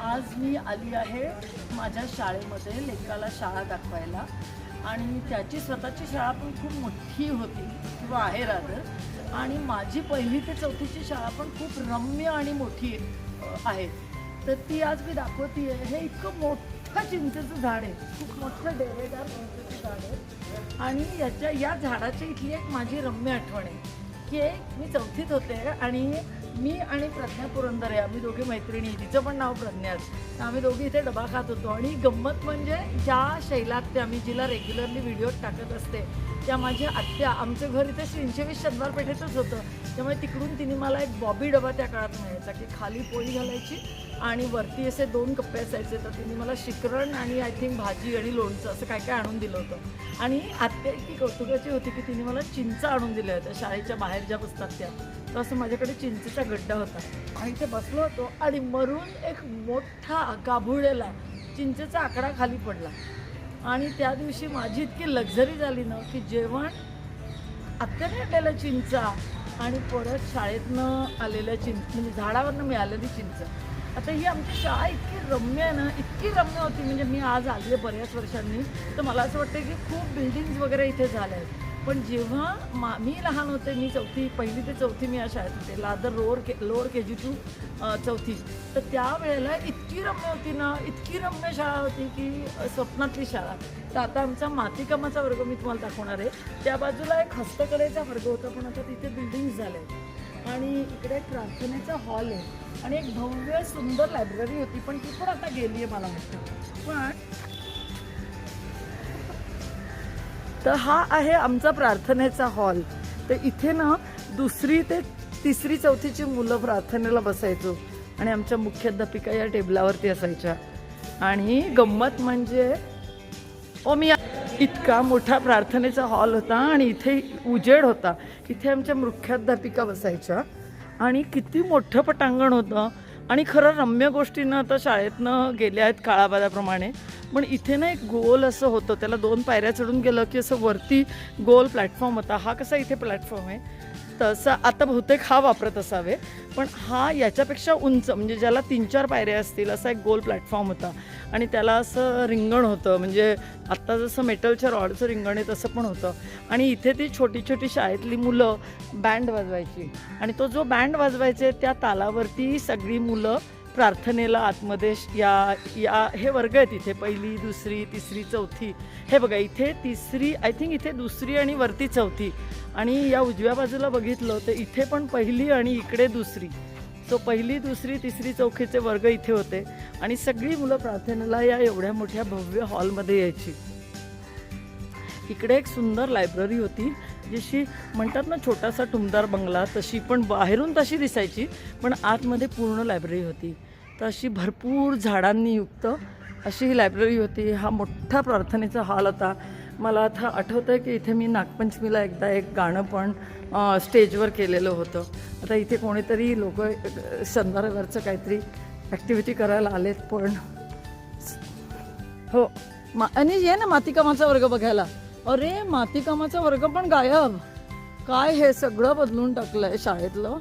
आज मी आली आहे माझ्या शाळेमध्ये लेकाला शाळा दाखवायला. आणि त्याची स्वतःची शाळा पण खूप मोठी होती किंवा आहे रादर आणि माझी पहिली ते चौथीची शाळा पण खूप रम्य आणि मोठी आहे. तर ती आज मी दाखवते हे इतकं मोठं चिंचेचं झाड आहे. खूप मोठं डेरेदार चिंचेचं झाड आहे. आणि याच्या या झाडाची इथली एक माझी रम्य आठवण आहे की एक मी चौथीत होते आणि मी आणि प्रज्ञा पुरंदरे आम्ही दोघी मैत्रिणी तिचं पण नाव प्रज्ञाच तर आम्ही दोघी इथे डबा खात होतो. आणि गंमत म्हणजे ज्या शैलात ते आम्ही जिला रेग्युलरली व्हिडिओ टाकत असते त्या माझ्या आत्या आमचं घर इथे श्रींशेवीस शनिवार पेठेतच होतं. त्यामुळे तिकडून तिने मला एक बॉबी डबा त्या काळात मिळायचा की खाली पोळी घालायची आणि वरती असे दोन कप्पे असायचे तर तिने मला शिकरण आणि आय थिंक भाजी आणि लोणचं असं काय काय आणून दिलं होतं. आणि आत्या इतकी कौतुकाची होती की तिने मला चिंचा आणून दिल्या होत्या शाळेच्या बाहेर ज्या बसतात त्या. तसं असं माझ्याकडे चिंचेचा गड्डा होता. आणि इथे बसलो होतो आणि मरून एक मोठा गाभुळलेला चिंचेचा आकडा खाली पडला. आणि त्या दिवशी माझी इतकी लक्झरी झाली ना की जेवण आत्याने आणलेलं चिंचा आणि परत शाळेतनं आलेल्या चिंच म्हणजे झाडावरनं मिळालेली चिंच. आता ही आमची शाळा इतकी रम्य आहे ना इतकी रम्य होती. म्हणजे मी आज आली आहे बऱ्याच वर्षांनी. तर मला असं वाटतं की खूप बिल्डिंग्स वगैरे इथे झाल्या आहेत. पण जेव्हा मा मी लहान होते मी चौथी पहिली ते चौथी मी या शाळेत होते. Lather lower K lower K G to चौथी. तर त्यावेळेला इतकी रम्य होती ना इतकी रम्य शाळा होती की स्वप्नातली शाळा. तर आता आमचा मातीकामाचा वर्ग मी तुम्हाला दाखवणार आहे. त्या बाजूला एक हस्तकलेचा वर्ग होता पण आता तिथे बिल्डिंग्स झाले. आणि इकडे एक प्रार्थनेचा हॉल आहे. आणि एक भव्य सुंदर लायब्ररी होती पण ती पण आता गेली आहे मला वाटतं. पण तर हा आहे आमचा प्रार्थनेचा हॉल. तर इथे ना दुसरी ते तिसरी चौथीची मुलं प्रार्थनेला बसायचो. आणि आमच्या मुख्याध्यापिका या टेबलावरती असायच्या. आणि गंमत म्हणजे ओ मी इतका मोठा प्रार्थनेचा हॉल होता आणि इथे उजेड होता. इथे आमच्या मुख्याध्यापिका बसायच्या. आणि किती मोठं पटांगण होतं. आणि खरं रम्य गोष्टीनं आता शाळेतनं गेल्या आहेत काळाबादाप्रमाणे. पण इथे ना एक गोल असं होतं त्याला दोन पायऱ्या चढून गेलं की असं वरती गोल प्लॅटफॉर्म होता. हा कसा इथे प्लॅटफॉर्म आहे? तसा आता बहुतेक हा वापरत असावे. पण हा याच्यापेक्षा उंच म्हणजे ज्याला तीन चार पायऱ्या असतील असा एक गोल प्लॅटफॉर्म होता. आणि त्याला असं रिंगण होतं म्हणजे आत्ता जसं मेटलच्या रॉडचं रिंगण आहे तसं पण होतं. आणि इथे ती छोटी छोटी शाळेतली मुलं बँड वाजवायची. आणि तो जो बँड वाजवायचे त्या तालावरती सगळी मुलं प्रार्थनेला आतमध्ये या या हे वर्ग आहेत इथे पहिली दुसरी तिसरी चौथी. हे बघा इथे तिसरी आय थिंक इथे दुसरी आणि वरती चौथी. आणि या उजव्या बाजूला बघितलं तर इथे पण पहिली आणि इकडे दुसरी. सो पहिली दुसरी तिसरी चौथीचे वर्ग इथे होते. आणि सगळी मुलं प्रार्थनेला या एवढ्या मोठ्या भव्य हॉलमध्ये यायची. इकडे एक सुंदर लायब्ररी होती जशी म्हणतात ना छोटासा टुमदार बंगला तशी पण बाहेरून तशी दिसायची पण आतमध्ये पूर्ण लायब्ररी होती. तर अशी भरपूर झाडांनी युक्त अशी ही लायब्ररी होती. हा मोठा प्रार्थनेचा हॉल होता. मला आता आठवतं आहे की इथे मी नागपंचमीला एकदा एक गाणं पण स्टेजवर केलेलं होतं. आता इथे कोणीतरी लोक शनिवारवरचं काहीतरी ॲक्टिव्हिटी करायला आलेत पण हो मा आणि ये ना मातिकामाचा वर्ग बघायला. अरे मातीकामाचा वर्ग पण गायब. काय हे सगळं बदलून टाकलंय शाळेतलं?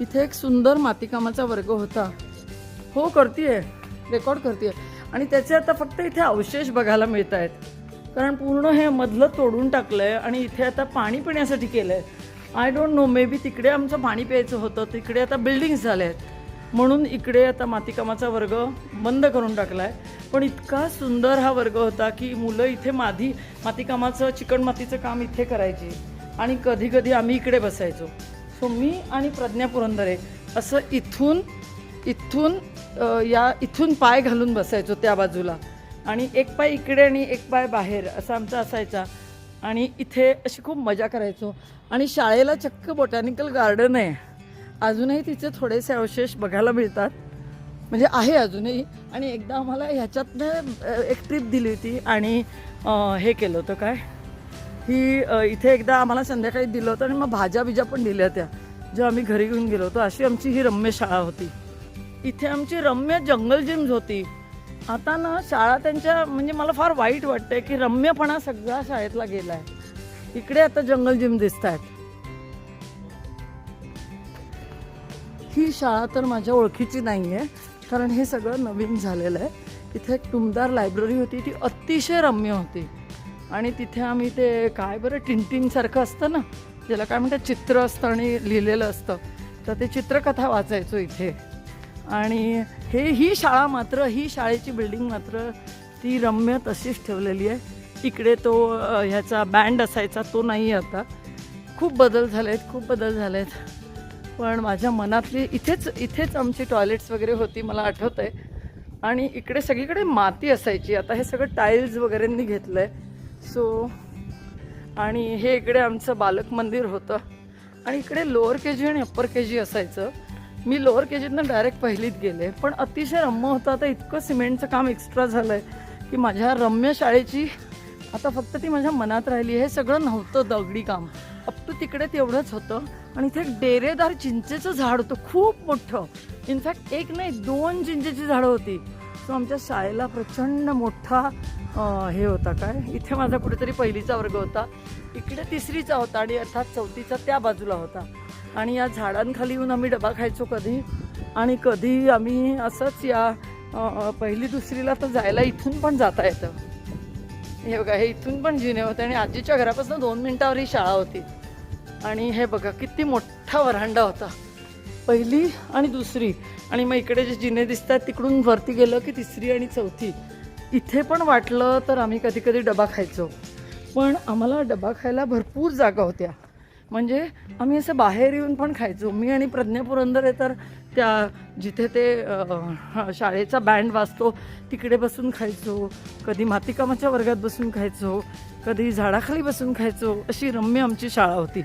इथे एक सुंदर मातीकामाचा वर्ग होता. हो करतीये. रेकॉर्ड करते आणि त्याचे आता फक्त इथे अवशेष बघायला मिळत आहेत कारण पूर्ण हे मधलं तोडून टाकलंय आणि इथे आता पाणी पिण्यासाठी केलंय. I don't know maybe तिकडे आमचं पाणी प्यायचं होतं. तिकडे आता बिल्डिंग्स झाले आहेत म्हणून इकडे आता मातीकामाचा वर्ग बंद करून टाकला आहे पण इतका सुंदर हा वर्ग होता की मुलं इथे माधी मातीकामाचं चिकणमातीचं काम इथे करायची. आणि कधी कधी आम्ही इकडे बसायचो. सो मी आणि प्रज्ञा पुरंदरे असं इथून इथून या इथून पाय घालून बसायचो त्या बाजूला. आणि एक पाय इकडे आणि एक पाय बाहेर असा आमचा असायचा. आणि इथे अशी खूप मजा करायचो. आणि शाळेला चक्क बोटॅनिकल गार्डन आहे. अजूनही तिचे थोडेसे अवशेष बघायला मिळतात. म्हणजे आहे अजूनही. आणि एकदा आम्हाला ह्याच्यातनं एक ट्रिप दिली होती आणि हे केलं होतं काय? ही इथे एकदा आम्हाला संध्याकाळी दिलं होतं आणि मग भाज्या बिज्या पण दिल्या होत्या. ज्या आम्ही घरी घेऊन गेलो होतो अशी आमची ही रम्य शाळा होती. इथे आमची रम्य जंगल जिम्स होती. आता ना शाळा त्यांच्या म्हणजे मला फार वाईट वाटतंय की रम्यपणा सगळा शाळेतला गेला आहे इकडे आता जंगल जिम दिसत आहेत ही शाळा तर माझ्या ओळखीची नाही आहे कारण हे सगळं नवीन झालेलं आहे. इथे एक टुमदार लायब्ररी होती ती अतिशय रम्य होती. आणि तिथे आम्ही ते काय बरं टिंटिंगसारखं असतं ना ज्याला काय म्हणतात चित्र असतं आणि लिहिलेलं असतं. तर ते चित्रकथा वाचायचो इथे. आणि हे ही शाळा मात्र ही शाळेची बिल्डिंग मात्र ती रम्य तशीच ठेवलेली आहे. इकडे तो ह्याचा बँड असायचा तो नाही आहे आता. खूप बदल झाले आहेत खूप बदल झाले आहेत पण माझ्या मनातली इथेच इथेच आमची टॉयलेट्स वगैरे होती मला आठवत आहे आणि इकडे सगळीकडे माती असायची. आता हे सगळं टाईल्स वगैरेंनी घेतलं आहे सो आणि हे इकडे आमचं बालक मंदिर होतं. आणि इकडे लोअर के जी आणि अप्पर के जी असायचं. मी लोअर के जीतनं डायरेक्ट पहिलीत गेले. पण अतिशय रम्य होतं. आता इतकं सिमेंटचं काम एक्स्ट्रा झालं आहे की माझ्या रम्य शाळेची आता फक्त ती माझ्या मनात राहिली. हे सगळं नव्हतं दगडी काम. तो तिकडे तेवढंच होतं. आणि इथे डेरेदार चिंचेचं झाड होतं खूप मोठं. इनफॅक्ट एक नाही दोन चिंचेची झाडं होती. सो आमच्या शाळेला प्रचंड मोठा हे होता काय? इथे माझा कुठेतरी पहिलीचा वर्ग होता. इकडे तिसरीचा होता आणि अर्थात चौथीचा त्या बाजूला होता. आणि या झाडांखाली येऊन आम्ही डबा खायचो कधी. आणि कधी आम्ही असंच या पहिली दुसरीला तर जायला इथून पण जाता येतं. हे बघा हे इथून पण जिने होते आणि आजीच्या घरापासून दोन मिनिटावर ही शाळा होती. आणि हे बघा किती मोठा वरांडा होता. पहिली आणि दुसरी. आणि मग इकडे जे जिने दिसतात तिकडून वरती गेलं की तिसरी आणि चौथी. इथे पण वाटलं तर आम्ही कधी कधी डबा खायचो. पण आम्हाला डबा खायला भरपूर जागा होत्या. म्हणजे आम्ही असं बाहेर येऊन पण खायचो. मी आणि प्रज्ञा पुरंदरे तर त्या जिथे ते शाळेचा बँड वाजतो तिकडे बसून खायचो. कधी मातीकामाच्या वर्गात बसून खायचो. कधी झाडाखाली बसून खायचो. अशी रम्य आमची शाळा होती.